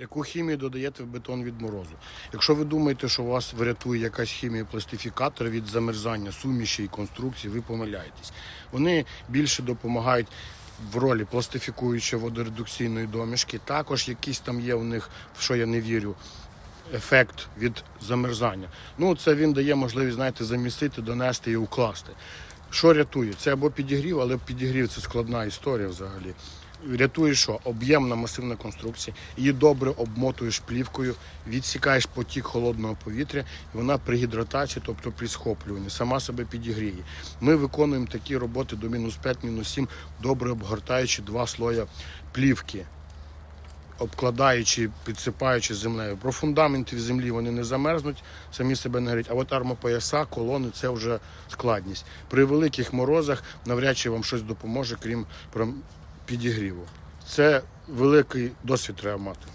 Яку хімію додаєте в бетон від морозу? Якщо ви думаєте, що вас врятує якась хімія пластифікатора від замерзання, суміші і конструкції, ви помиляєтесь. Вони більше допомагають в ролі пластифікуючої водоредукційної домішки. Також якісь там є у них, в що я не вірю, ефект від замерзання. Ну, це він дає можливість, знаєте, замістити, донести і укласти. Що рятує? Це або підігрів, але підігрів це складна історія взагалі. Рятує що? Об'ємна масивна конструкція, її добре обмотуєш плівкою, відсікаєш потік холодного повітря, і вона при гідратації, тобто при схоплюванні, сама себе підігріє. Ми виконуємо такі роботи до мінус 5, мінус 7, добре обгортаючи два слоя плівки обкладаючи, підсипаючи землею. Про фундаменти в землі вони не замерзнуть, самі себе не горять. А от армопояса, колони це вже складність. При великих морозах навряд чи вам щось допоможе, крім підігріву. Це великий досвід треба мати.